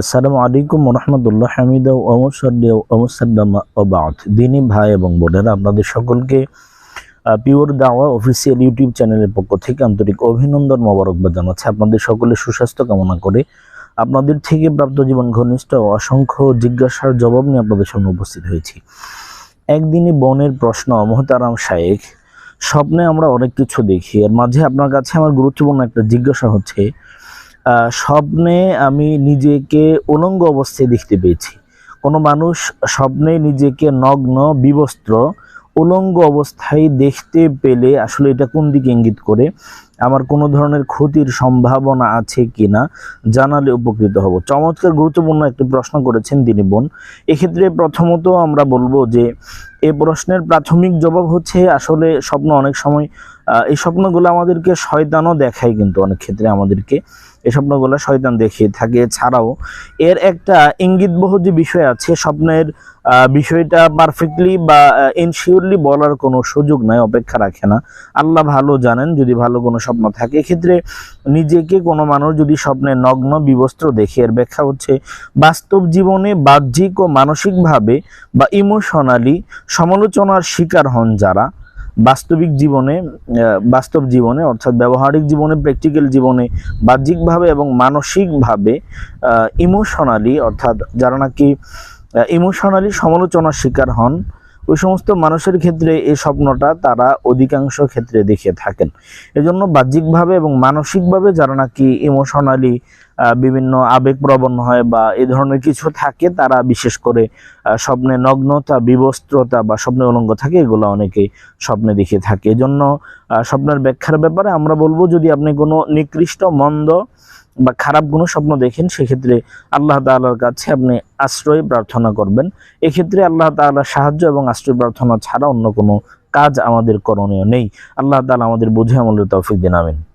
আসসালামু আলাইকুম রহমতুল্লাহ হামিদ ওবাদ দিনী ভাই এবং বোনেরা, আপনাদের সকলকে পিওর দাওয়া অফিসিয়াল ইউটিউব চ্যানেলের পক্ষ থেকে আন্তরিক অভিনন্দন মোবারকবাদ জানাচ্ছে। আপনাদের সকলের সুস্বাস্থ্য কামনা করে আপনাদের থেকে প্রাপ্ত জীবন ঘনিষ্ঠ অসংখ্য জিজ্ঞাসার জবাব নিয়ে আপনাদের সামনে উপস্থিত হয়েছি। একদিনই বনের প্রশ্ন, মোহতারাম শায়েখ, স্বপ্নে আমরা অনেক কিছু দেখি। এর মাঝে আপনার কাছে আমার গুরুত্বপূর্ণ একটা জিজ্ঞাসা হচ্ছে স্বপ্নে আমি নিজেকে উলঙ্গ অবস্থায় দেখতে পেয়েছি। কোনো মানুষ স্বপ্নে নিজেকে নগ্ন, বিবস্ত্র, উলঙ্গ অবস্থায় দেখতে পেলে আসলে এটা কোন দিকে ইঙ্গিত করে? আমার কোনো ধরনের ক্ষতির সম্ভাবনা আছে কিনা জানালে উপকৃত হব। চমৎকার, গুরুত্বপূর্ণ একটি প্রশ্ন করেছেন তিনি বোন। এক্ষেত্রে প্রথমত আমরা বলব যে, এ প্রশ্নের প্রাথমিক জবাব হচ্ছে, আসলে স্বপ্ন অনেক সময় এই স্বপ্নগুলো আমাদেরকে শয়তানও দেখায় কিন্তু অনেক ক্ষেত্রে আমাদেরকে। এই স্বপ্নগুলো শয়তান দেখিয়ে থাকে। ছাড়াও এর একটা ইঙ্গিতবহ যে বিষয় আছে, স্বপ্নের বিষয়টা পারফেক্টলি বা ইনশিওরলি বলার কোনো সুযোগ নাই, অপেক্ষা রাখে না। আল্লাহ ভালো জানেন, যদি ভালো কোনো স্বপ্ন থাকে। এক্ষেত্রে নিজেকে কোনো মানুষ যদি স্বপ্নে নগ্ন, বিবস্ত্র দেখে, এর ব্যাখ্যা হচ্ছে বাস্তব জীবনে বাহ্যিক ও মানসিকভাবে বা ইমোশনালি সমালোচনার শিকার হন যারা। বাস্তবিক জীবনে বাস্তব জীবনে অর্থাৎ ব্যবহারিক জীবনে প্র্যাকটিক্যাল জীবনে বাহ্যিকভাবে এবং মানসিকভাবে ইমোশনালি অর্থাৎ যারা নাকি ইমোশনালি সমালোচনার শিকার হন ওই সমস্ত মানুষের ক্ষেত্রে এই স্বপ্নটা তারা অধিকাংশ ক্ষেত্রে দেখে থাকেন। এজন্য বাহ্যিকভাবে এবং মানসিকভাবে যারা নাকি ইমোশনালি বিভিন্ন আবেগপ্রবণ হয় বা এ ধরনের কিছু থাকে, তারা বিশেষ করে স্বপ্নে নগ্নতা, বিবস্ত্রতা বা স্বপ্নে উলঙ্গ থাকে, এগুলো অনেকেই স্বপ্নে দেখে থাকে। এজন্য স্বপ্নের ব্যাখ্যার ব্যাপারে আমরা বলব, যদি আপনি কোনো নিকৃষ্ট, মন্দ বা খারাপ কোনো স্বপ্ন দেখেন, সেক্ষেত্রে আল্লাহ তাআলার কাছে আপনি আশ্রয় প্রার্থনা করবেন। এক্ষেত্রে আল্লাহ তাআলার সাহায্য এবং আশ্রয় প্রার্থনা ছাড়া অন্য কোনো কাজ আমাদের করণীয় নেই। আল্লাহ তালা আমাদের বুঝে আমলের তৌফিক দিন, আমিন।